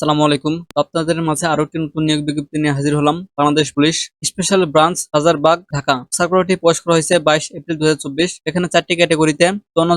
আসসালামু আলাইকুম। আপনাদের মাঝে আরও একটি নতুন নিয়োগ বিজ্ঞপ্তি নিয়ে হাজির হলাম। Bangladesh police special branch Hazaribagh, Dhaka. সার্কুলারটি প্রকাশ করা হয়েছে বাইশ এপ্রিল দু হাজার চব্বিশ। এখানে চারটি ক্যাটাগরিতে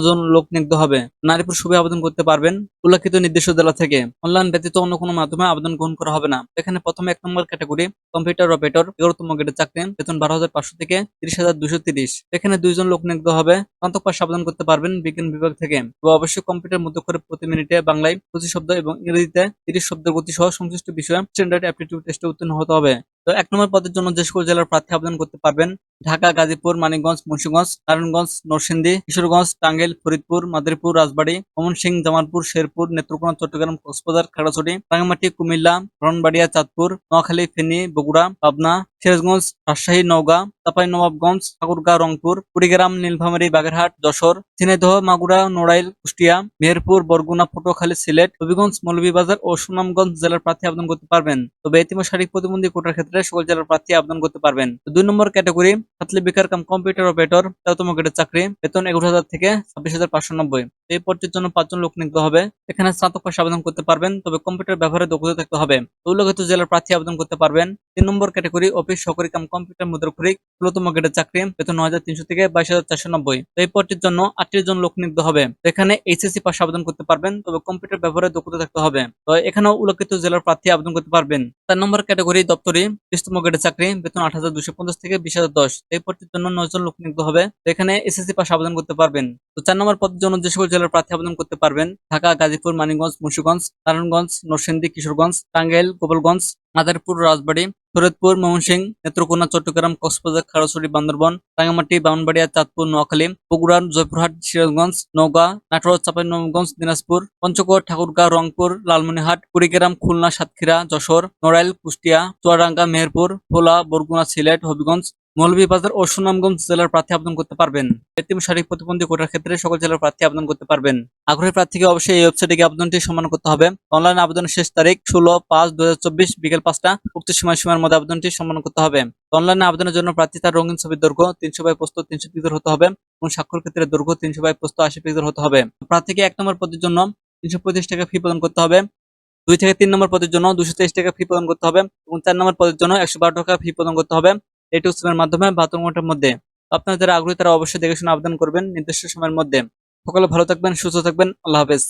জন লোক নিয়োগ হবে। নারী পুরুষ আবেদন করতে পারবেন উল্লেখিত নির্দিষ্ট জেলা থেকে। অনলাইন ব্যতীত অন্য কোনো মাধ্যমে আবেদন গ্রহণ করা হবে না। এখানে প্রথমে এক নম্বর ক্যাটাগরি, কম্পিউটার অপারেটর এগারোতম গ্রেডের চাকরি, বেতন বারো হাজার পাঁচশো থেকে তিরিশ হাজার দুশো তিরিশ। এখানে দুইজন লোক নিয়োগ হবে। স্নাতক পাশ আবেদন করতে পারবেন বিজ্ঞান বিভাগ থেকে। অবশ্যই কম্পিউটার মধ্যে করে প্রতি মিনিটে বাংলায় পঁচিশ শব্দ এবং ইংরেজিতে তিরিশ শব্দের গতি সহ সংশ্লিষ্ট বিষয়ে স্ট্যান্ডার্ড অ্যাপটিটিউড টেস্টে উত্তীর্ণ হতে হবে। তো এক নম্বর পদের জন্য যে সকল জেলার প্রার্থী আবেদন করতে পারবেন, ঢাকা, গাজীপুর, মানিকগঞ্জ, মুন্সিগঞ্জ, নারায়ণগঞ্জ, নরসিংদী, কিশোরগঞ্জ, টাঙ্গাইল, ফরিদপুর, মাদারীপুর, রাজবাড়ী ময়মনসিংহ জামালপুর, শেরপুর, নেত্রকোনা, চট্টগ্রাম, কক্সবাজার, খাগড়াছড়ি, রাঙ্গামাটি, কুমিল্লা ব্রহ্মবাড়িয়া চাঁদপুর, নোয়াখালী, ফেনী, বগুড়া, পাবনা, সিরাজগঞ্জ, রাজশাহী, নওগাঁ, চাপাই, নবাবগঞ্জ ঠাকুরগাঁও রংপুর, কুড়িগ্রাম, নীলফামারী, বাগেরহাট, যশোর, ঝিনাইদহ, মাগুরা, নড়াইল, কুষ্টিয়া, মেহেরপুর, বরগুনা, পটুয়াখালী, সিলেট, হবিগঞ্জ, মৌলভীবাজার ও সুনামগঞ্জ জেলার প্রার্থী আবেদন করতে পারবেন। তবে এতিম শারীরিক প্রতিবন্ধী কোটার ক্ষেত্রে সকল জেলার প্রার্থী আবেদন করতে পারবেন। দুই নম্বর ক্যাটাগরি ছাত্রী বেকার কাম কম্পিউটার অপারেটর, তেরোতম গ্রেডের চাকরি, বেতন এগারো হাজার থেকে ছাব্বিশ হাজার পাঁচশো নব্বই। এই পদটির জন্য পাঁচজন লোক নিয়োগ হবে। এখানে স্নাতক পাশে আবেদন করতে পারবেন, তবে কম্পিউটার ব্যবহারে দক্ষতা থাকতে হবে। উল্লেখিত জেলার প্রার্থী আবেদন করতে পারবেন। তিন নম্বর ক্যাটাগরি, অফিস সহকারী কাম, কম্পিউটার মুদ্রাক্ষরিক ষোলতম গ্রেডের চাকরি, বেতন নয় হাজার তিনশো থেকে বাইশ হাজার চারশো নব্বই। এই পদটির জন্য আটটি জন লোক নিয়োগ হবে। এখানে এইচএসসি পাশে আবেদন করতে পারবেন, তবে কম্পিউটার ব্যবহারে দক্ষতা থাকতে হবে। তো এখানেও উল্লেখিত জেলার প্রার্থী আবেদন করতে পারবেন। চার নম্বর ক্যাটাগরি, দপ্তরি, বিশতম গ্রেডের চাকরি, বেতন আট হাজার দুশো পঞ্চাশ থেকে বিশ হাজার দশ। এই পদটির জন্য নয় জন লোক নিয়োগ হবে। এখানে এসএসসি পাশে আবেদন করতে পারবেন। তো চার নম্বর পদের জন্য যে সকল জেলার প্রার্থী আবেদন করতে পারবেন। ঢাকা, গাজীপুর, মানিকগঞ্জ, মুন্সিগঞ্জ, নারায়ণগঞ্জ, নরসিংদী, কিশোরগঞ্জ, টাঙ্গাইল, গোপালগঞ্জ, মাদারীপুর, রাজবাড়ী, ফরিদপুর ময়মনসিংহ নেত্রকোনা, চট্টগ্রাম, কক্সবাজার খাগড়াছড়ি বান্দরবন, রাঙ্গামাটি, বামনবাড়িয়া, চাঁদপুর, নোয়াখালী, বগুড়া, জয়পুরহাট, সিরাজগঞ্জ, নওগাঁ, নাটোর, চাঁপাইনবাবগঞ্জ, দিনাজপুর, পঞ্চগড়, ঠাকুরগাঁও, রংপুর, লালমনিরহাট, কুড়িগ্রাম, খুলনা, সাতক্ষীরা, যশোর, নড়াইল, কুষ্টিয়া, চুয়াডাঙ্গা, মেহেরপুর, ভোলা, বরগুনা, সিলেট, হবিগঞ্জ মৌলভীবাজার ও সুনামগঞ্জ জেলার প্রার্থী আবেদন করতে পারবেন। এতিম শারীরিক প্রতিবন্ধী কোটার ক্ষেত্রে সকল জেলার প্রার্থী আবেদন করতে পারবেন। আগ্রহী প্রার্থীকে অবশ্যই এই ওয়েবসাইটে গিয়ে আবেদনটি সম্মান করতে হবে। অনলাইন আবেদনের শেষ তারিখ ষোলো পাঁচ দু বিকেল পাঁচটা। উক্ত সময় সময়ের মধ্যে আবেদনটি সম্মান করতে হবে। অনলাইনে আবেদনের জন্য প্রার্থী তার রঙিন ছবির দৈর্ঘ্য তিনশো বাই পোস্ত তিনশো পিক্সেল হতে হবে এবং স্বাক্ষর ক্ষেত্রে দৈর্ঘ্য তিনশো বাই পোস্ত আশি পিক্সেল হতে হবে। প্রার্থীকে এক নম্বর পদের জন্য তিনশো পঁয়ত্রিশ টাকা ফি প্রদান করতে হবে। দুই থেকে তিন নম্বর পদের জন্য দুশো তেইশ টাকা ফি প্রদান করতে হবে এবং চার নম্বর পদের জন্য একশো বারো টাকা ফি প্রদান করতে হবে। এই উৎসবের মাধ্যমে বাহাত্তর ঘণ্টার মধ্যে। আপনারা যারা আগ্রহী, তারা অবশ্যই দেখে শুনে আবেদন করবেন নির্দিষ্ট সময়ের মধ্যে। সকলে ভালো থাকবেন, সুস্থ থাকবেন। আল্লাহ হাফেজ।